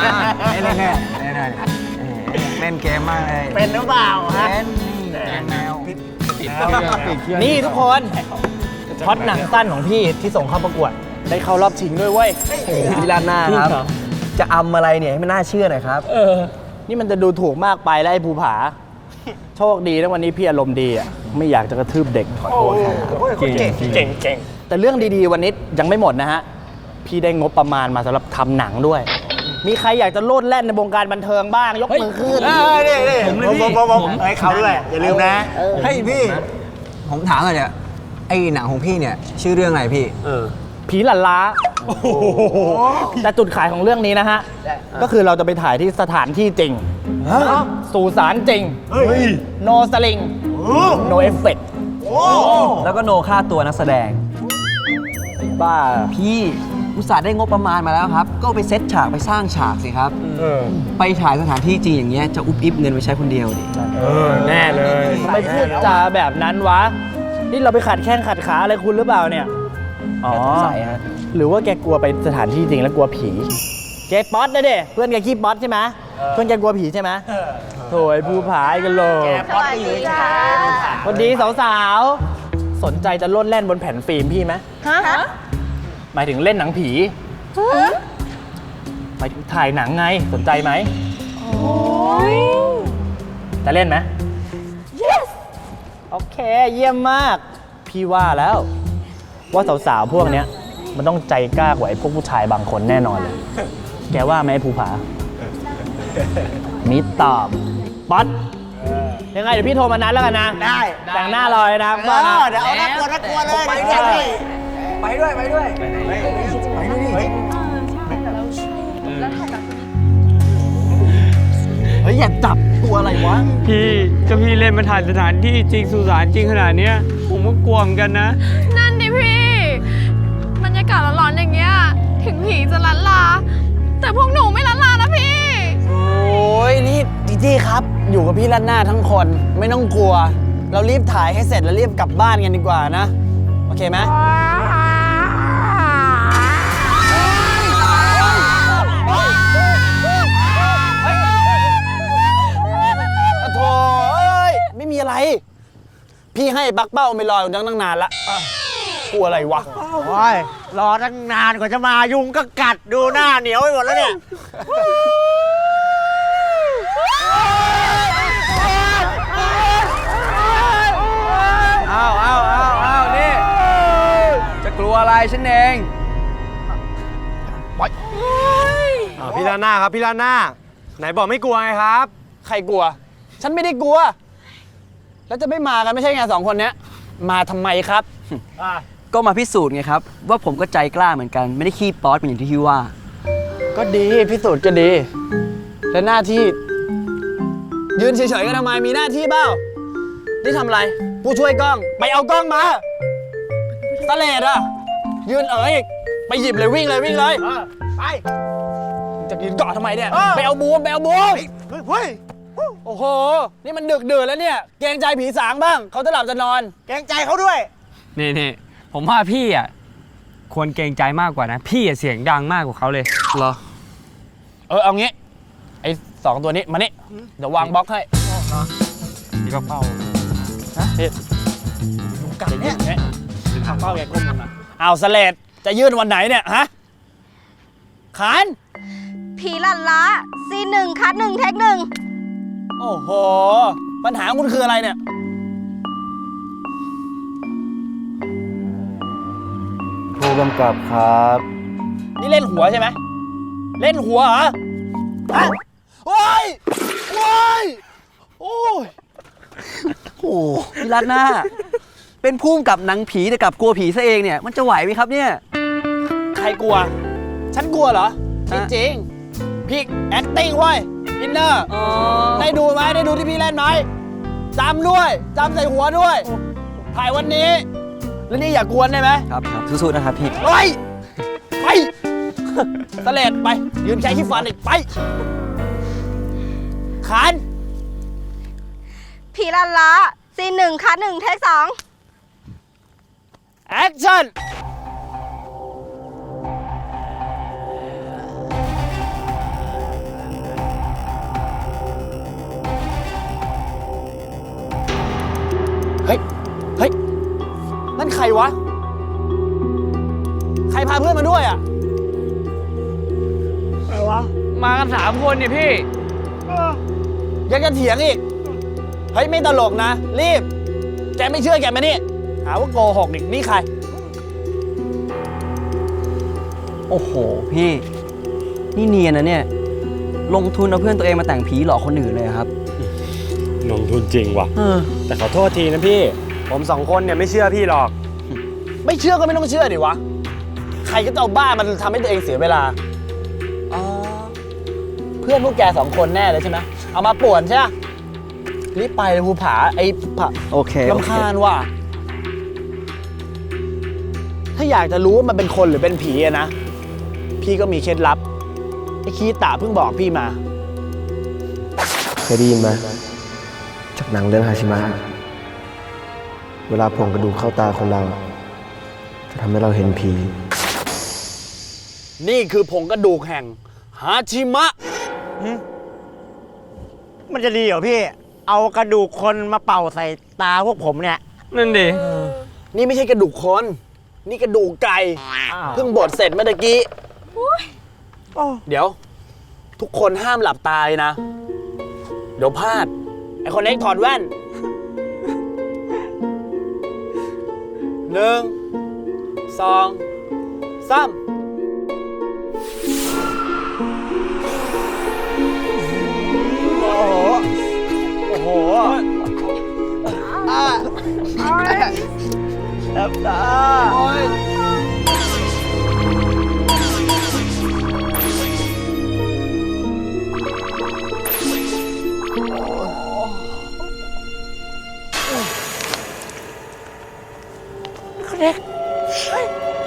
เล่นเล่นเล่นเล่นเล่นเกมมากเลยเป็นหรือเปล่าฮะเล่นนี่แกงแมวนี่ทุกคนพล็อดหนังสั้นของพี่ที่ส่งเข้าประกวด ได้เข้ารอบชิงด้วยเว้ยพี่ลาดหน้าครับ จะอำอะไรเนี่ยให้มันน่าเชื่อหน่อยครับ เออ นี่มันจะดูถูกมากไปแล้วไอ้ภูผา โชคดีนะวันนี้พี่อารมณ์ดีอะไม่อยากจะกระทืบเด็กขอโทษครับเก่งเก่งเก่งแต่เรื่องดีๆวันนี้ยังไม่หมดนะฮะพี่ได้งบประมาณมาสำหรับทำหนังด้วย มีใครอยากจะโลดแล่นในวงการบันเทิงบ้างยกมือขึ้น เออนี่นี่ผมผมผมผมเฮ้ยเขาด้วยอย่าลืมนะเฮ้ยพี่ ผมถามหน่อยเนี่ยไอ้หนังของพี่เนี่ยชื่อเรื่องอะไรพี่เออผีหลันล้า แต่จุดขายของเรื่องนี้นะฮะ ก็คือเราจะไปถ่ายที่สถานที่จริง สู่สารจริงเฮ้ย no sling no effect แล้วก็โนค่าตัวนักแสดง บ้าพี่ อุตส่าห์ได้งบประมาณมาแล้วครับ ก็ไปเซตฉากไปสร้างฉากสิครับ เออไปถ่ายสถานที่จริงอย่างเงี้ยจะอุบอิบเงินไปใช้คนเดียวดิ เออแน่เลยทำไมพูดจาแบบนั้นวะ นี่เราไปขัดแข้งขัดขาอะไรคุณหรือเปล่าเนี่ย อ๋อแกสงสัยฮะหรือว่าแกกลัวไปสถานที่จริงแล้วกลัวผีแกป๊อตนะเด้เพื่อนแกขี้ป๊อตใช่ไหมเพื่อนแกกลัวผีใช่ไหมโถยภูผายกันเลยพอดอยู่ใช่สวัสดีสาวๆ สนใจจะโลดแล่นบนแผ่นฟิล์มพี่ไหมฮะ หมายถึงเล่นหนังผีหมายถึงถ่ายหนังไงสนใจไหมโอ้ยจะเล่นไหม yes โอเคเยี่ยมมาก พี่ว่าแล้ว ว่าสาวๆพวกเนี้ย มันต้องใจกล้ากว่าไอ้พวกผู้ชายบางคนแน่นอนเลย แกว่าไหมไอ้ภูผา มิดตอบป๊อตยังไงเดี๋ยวพี่โทรมานัดแล้วกันนะ ได้แต่งหน้ารอเลยนะเอว่านะ อเดี๋ยวเอาน่ากลัวน่ากลัวเลยไปเดี๋ย วด้วยพี่ไปด้วยไปด้วยเฮ้ยอย่าจับตัวอะไรวะ พี่ก็พี่เล่นมาถ่ายสถานที่จริงสุสานจริงขนาดเนี้ยผมก็กลัวเหมือนกันนะ นั่นดิพี่บรรยากาศร้อนๆอย่างเงี้ยถึงผีจะลันลา แต่พวกหนูไม่ลันลานะพี่ โอ้ยนี่จีจี้ครับ อยู่กับพี่ลันหน้าทั้งคนไม่ต้องกลัว เรารีบถ่ายให้เสร็จแล้วรีบกลับบ้านกันดีกว่านะ โอเคไหม พี่ให้บักเป้าไม่รออยู่ตั้งตั้งนานละกลัวอะไรวะ โอ้ยรอตั้งนานกว่าจะมายุงก็กัดดูหน้าเหนียวไปหมดแล้วเนี่ยอ้าวอ้าวอ้าวอ้าวนี่ จะกลัวอะไรฉันเองพี่ลาน่าครับ พี่ลาน่าไหนบอกไม่กลัวไงครับ ใครกลัว ฉันไม่ได้กลัว แล้วจะไม่มากันไม่ใช่ไงสองคนเนี้ย มาทำไมครับก็มาพิสูจน์ไงครับ ว่าผมก็ใจกล้าเหมือนกันไม่ได้ขี้ป๊อตเป็นอย่างที่พี่ว่า ก็ดีพิสูจน์ก็ดี และหน้าที่ ยืนเฉยๆก็ทำไมมีหน้าที่เปล่านี่ทำอะไร ผู้ช่วยกล้อง ไปเอากล้องมาตะเลดอะยืนเอ๋ยอีกไปหยิบเลยวิ่งเลยวิ่งเลยไป จะยืนเกาะทำไมเนี่ย เออ ไปเอาบูมไปเอาบูม เฮ้ยเฮ้ย โอ้โห นี่มันดึกดื่นแล้วเนี่ย เกรงใจผีสางบ้าง เขาจะหลับจะนอนแกรงใจเขาด้วย นี่นี่ผมว่าพี่อะควรเกรงใจมากกว่านะ พี่อะเสียงดังมากกว่าเขาเลย เหรอ เออ เอางี้ ไอ้สองตัวนี้ มานี่ เดี๋ยววางบล็อกให้นี่ก็เป้านะพี่กัดเนี่ยเอาเป้าแกก้มลงมาเอาสเลดจะยื่นวันไหนเนี่ย ฮะ ขาน ผีลันลาซีหนึ่งคัดหนึ่งเทคหนึ่ง โอ้โห ปัญหาของคุณคืออะไรเนี่ย ผู้กำกับครับ นี่เล่นหัวใช่ไหม เล่นหัวเหรอ ฮะโอ้ยโอ้ยโอ้ย โอ้โหพี่รัตหน้า เป็นพุ่มกับหนังผีแต่กลับกลัวผีซะเองเนี่ย มันจะไหวไหมครับเนี่ย ใครกลัว ฉันกลัวเหรอไม่ฮะจริงพี่ acting เว้ย อินเนอร์อ๋อได้ดูไหมได้ดูที่พี่เล่นไหมจำด้วยจำใส่หัวด้วย ถ่ายวันนี้ แล้วนี่อย่ากวนได้ไหมครับครับสู้ๆนะครับพี่ไปไปสเลดไป ยืนแค่ขี้ฟันอีกไปขานผีลันลาซีหนึ่งคัดหนึ่งเทคสองแอคชั่น วะ ใครพาเพื่อนมาด้วยอะมากันสามคนเนี่ยพี่ยังจะเถียงอีก เฮ้ย ไม่ตลกนะ รีบ แกไม่เชื่อแกมานี่หาว่าโกหกอีกนี่ใคร โอ้โห พี่ นี่เนียนนะเนี่ย ลงทุนเอาเพื่อนตัวเองมาแต่งผีหลอกคนอื่นเลยอะครับ ลงทุนจริงว่ะ เออ แต่ขอโทษทีนะพี่ ผมสองคนเนี่ยไม่เชื่อพี่หรอก ไม่เชื่อก็ไม่ต้องเชื่อดิวะ ใครก็จะเอาบ้ามันทำให้ตัวเองเสียเวลาอ๋อเพื่อนพวกแกสองคนแน่เลยใช่ไหมเอามาป่วนใช่ไหมรีบไปเลยภูผาไอ้ผาโอเคโอเค ลำคาญว่ะ ถ้าอยากจะรู้ว่ามันเป็นคนหรือเป็นผีอะนะ พี่ก็มีเคล็ดลับ ไอ้คีตาเพิ่งบอกพี่มา เคยได้ยินไหมจากหนังเรื่องฮาชิมะ เวลาโผงกระดูกเข้าตาคนเรา จะทำให้เราเห็นผี นี่คือผงกระดูกแห่ง ฮาชิมะ มันจะดีเหรอพี่ เอากระดูกคนมาเป่าใส่ตาพวกผมเนี่ย นั่นดิ นี่ไม่ใช่กระดูกคน นี่กระดูกไก่เพิ่งบดเสร็จเมื่อตะกี้เดี๋ยว ทุกคนห้ามหลับตายนะ เดี๋ยวพลาด ไอคนเล็กถอดแว่น หนึ่งสองสามโอ้โห โอ้โหอะแอบตา โอ้ย 哎ご。